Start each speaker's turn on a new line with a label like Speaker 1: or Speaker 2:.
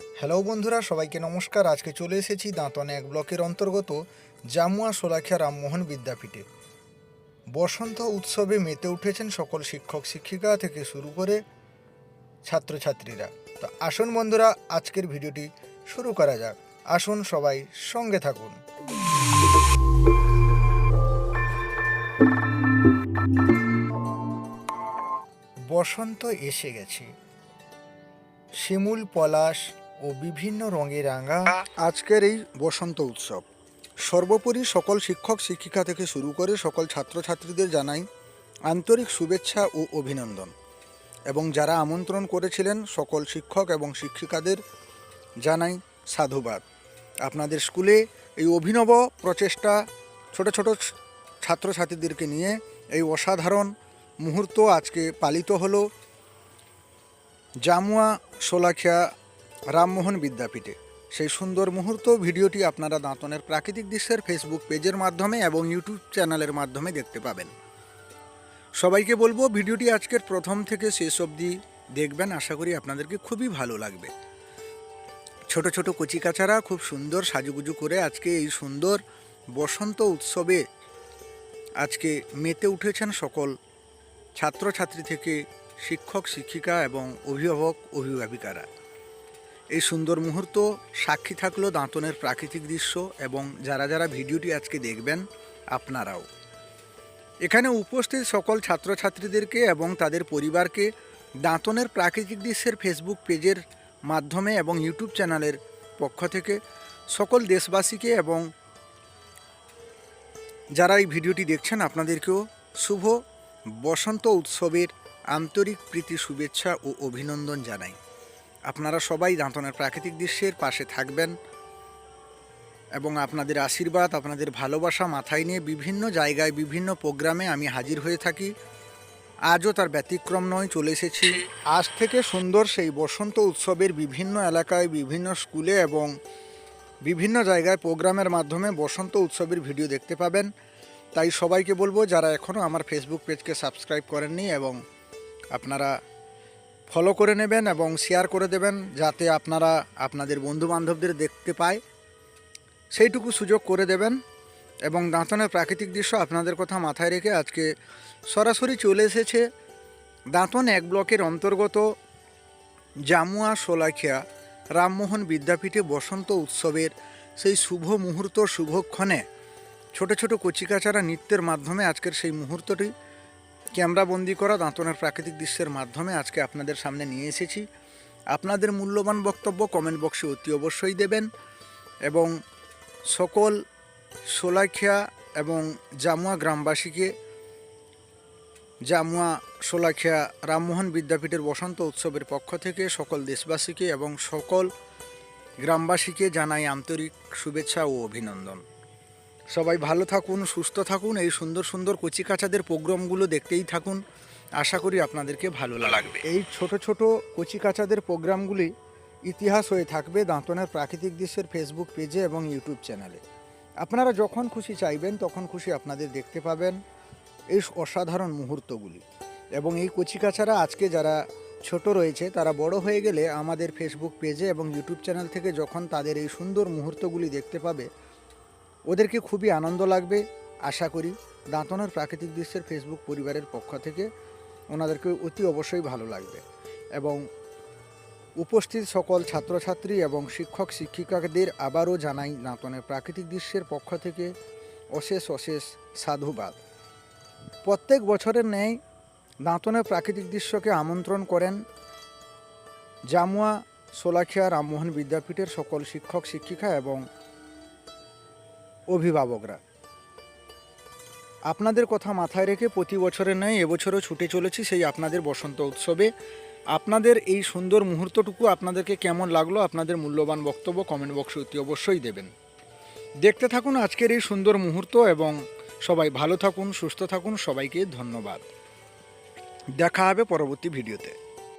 Speaker 1: Hello বন্ধুরা, সবাইকে নমস্কার। আজকে চলে এসেছি দাঁতন এক ব্লকের অন্তর্গত জামুয়া সোলাখিয়া রামমোহন বিদ্যাপীঠে। বসন্ত উৎসবে মেতে উঠেছেন সকল শিক্ষক, শিক্ষিকা থেকে শুরু করে ছাত্রছাত্রীরা। তো আসুন বন্ধুরা, আজকের ভিডিওটি শুরু করা যাক। আসুন সবাই সঙ্গে থাকুন। বসন্ত এসে গেছে। শিমুল পলাশ ও বিভিন্ন রঙে রাঙা আজকের এই বসন্ত উৎসব। সর্বোপরি সকল শিক্ষক, শিক্ষিকা থেকে শুরু করে সকল ছাত্রছাত্রীদের জানাই আন্তরিক শুভেচ্ছা ও অভিনন্দন। এবং যারা আমন্ত্রণ করেছিলেন সকল শিক্ষক এবং শিক্ষিকাদের জানাই সাধুবাদ। আপনাদের স্কুলে এই অভিনব প্রচেষ্টা ছোট ছোট ছাত্রছাত্রীদেরকে নিয়ে এই অসাধারণ মুহূর্ত আজকে পালিত হলো। জামুয়া সোলাখিয়া রামমোহন বিদ্যাপীঠে। সেই সুন্দর মুহূর্ত ভিডিওটি আপনারা দাঁতনের প্রাকৃতিক দৃশ্যের ফেসবুক পেজের মাধ্যমে এবং ইউটিউব চ্যানেলের মাধ্যমে দেখতে পাবেন। সবাইকে বলব, ভিডিওটি আজকের প্রথম থেকে শেষ অবধি দেখবেন। আশা করি আপনাদেরকে খুবই ভালো লাগবে। ছোট ছোট কচিকাচারা খুব সুন্দর সাজুগুজু করে আজকে এই সুন্দর বসন্ত উৎসবে আজকে মেতে উঠেছেন সকল ছাত্রছাত্রী থেকে শিক্ষক, শিক্ষিকা এবং অভিভাবক, অভিভাবিকারা। এই সুন্দর মুহূর্ত সাক্ষী থাকল দাঁতনের প্রাকৃতিক দৃশ্য এবং যারা যারা ভিডিওটি আজকে দেখবেন, আপনারাও। এখানে উপস্থিত সকল ছাত্রছাত্রীদেরকে এবং তাদের পরিবারকে দাঁতনের প্রাকৃতিক দৃশ্যের ফেসবুক পেজের মাধ্যমে এবং ইউটিউব চ্যানেলের পক্ষ থেকে সকল দেশবাসীকে এবং যারা এই ভিডিওটি দেখছেন, আপনাদেরকেও শুভ বসন্ত উৎসবের আন্তরিক প্রীতি, শুভেচ্ছা ও অভিনন্দন জানাই। আপনারা সবাই দাঁতনের প্রাকৃতিক দৃশ্যের পাশে থাকবেন এবং আপনাদের আশীর্বাদ, আপনাদের ভালোবাসা মাথায় নিয়ে বিভিন্ন জায়গায়, বিভিন্ন প্রোগ্রামে আমি হাজির হয়ে থাকি। আজও তার ব্যতিক্রম নয়, চলে এসেছি। আজ থেকে সুন্দর সেই বসন্ত উৎসবের বিভিন্ন এলাকায়, বিভিন্ন স্কুলে এবং বিভিন্ন জায়গায় প্রোগ্রামের মাধ্যমে বসন্ত উৎসবের ভিডিও দেখতে পাবেন। তাই সবাইকে বলব, যারা এখনও আমার ফেসবুক পেজকে সাবস্ক্রাইব করেননি এবং আপনারা ফলো করে নেবেন এবং শেয়ার করে দেবেন যাতে আপনারা আপনাদের বন্ধু বান্ধবদের দেখতে পায়। সেইটুকু সুযোগ করে দেবেন এবং দাঁতনের প্রাকৃতিক দৃশ্য আপনাদের কথা মাথায় রেখে আজকে সরাসরি চলে এসেছে দাঁতন এক ব্লকের অন্তর্গত জামুয়া সোলাখিয়া রামমোহন বিদ্যাপীঠে বসন্ত উৎসবের সেই শুভ মুহূর্ত শুভক্ষণে ছোট ছোট কচিকাচারা নৃত্যের মাধ্যমে আজকের সেই মুহূর্তটি ক্যামেরাবন্দি করা দাঁতনের প্রাকৃতিক দৃশ্যের মাধ্যমে আজকে আপনাদের সামনে নিয়ে এসেছি। আপনাদের মূল্যবান বক্তব্য কমেন্ট বক্সে অতি অবশ্যই দেবেন এবং সকল সোলাখিয়া এবং জামুয়া গ্রামবাসীকে, জামুয়া সোলাখিয়া রামমোহন বিদ্যাপীঠের বসন্ত উৎসবের পক্ষ থেকে সকল দেশবাসীকে এবং সকল গ্রামবাসীকে জানাই আন্তরিক শুভেচ্ছা ও অভিনন্দন। সবাই ভালো থাকুন সুস্থ থাকুন এই সুন্দর সুন্দর কচিকাচাদের প্রোগ্রামগুলো দেখতেই থাকুন। আশা করি আপনাদেরকে ভালো লাগবে। এই ছোট ছোট কচিকাচাদের প্রোগ্রামগুলি ইতিহাস হয়ে থাকবে দাঁতনের প্রাকৃতিক দৃশ্যের ফেসবুক পেজে এবং ইউটিউব চ্যানেলে আপনারা যখন খুশি চাইবেন তখন খুশি আপনাদের দেখতে পাবেন এই অসাধারণ মুহূর্তগুলি। এবং এই কচিকাচারা আজকে যারা ছোট রয়েছে তারা বড় হয়ে গেলে আমাদের ফেসবুক পেজে এবং ইউটিউব চ্যানেল থেকে যখন তাদের এই সুন্দর মুহূর্তগুলি দেখতে পাবে ওদেরকে খুবই আনন্দ লাগবে, আশা করি। দাঁতনের প্রাকৃতিক দৃশ্যের ফেসবুক পরিবারের পক্ষ থেকে ওনাদেরকে অতি অবশ্যই ভালো লাগবে। এবং উপস্থিত সকল ছাত্রছাত্রী এবং শিক্ষক, শিক্ষিকাদের আবারও জানাই দাঁতনের প্রাকৃতিক দৃশ্যের পক্ষ থেকে অশেষ অশেষ সাধুবাদ। প্রত্যেক বছরের ন্যায় দাঁতনের প্রাকৃতিক দৃশ্যকে আমন্ত্রণ করেন জামুয়া সোলাখিয়া রামমোহন বিদ্যাপীঠের সকল শিক্ষক, শিক্ষিকা এবং অভিভাবকরা। আপনাদের কথা মাথায় রেখে প্রতি বছরের নয় এবছরও ছুটে চলেছি সেই আপনাদের বসন্ত উৎসবে। আপনাদের এই সুন্দর মুহূর্তটুকু আপনাদেরকে কেমন লাগল, আপনাদের মূল্যবান বক্তব্য কমেন্ট বক্সে অতি অবশ্যই দেবেন। দেখতে থাকুন আজকের এই সুন্দর মুহূর্ত এবং সবাই ভালো থাকুন, সুস্থ থাকুন, সবাইকে ধন্যবাদ। দেখা হবে পরবর্তী ভিডিওতে।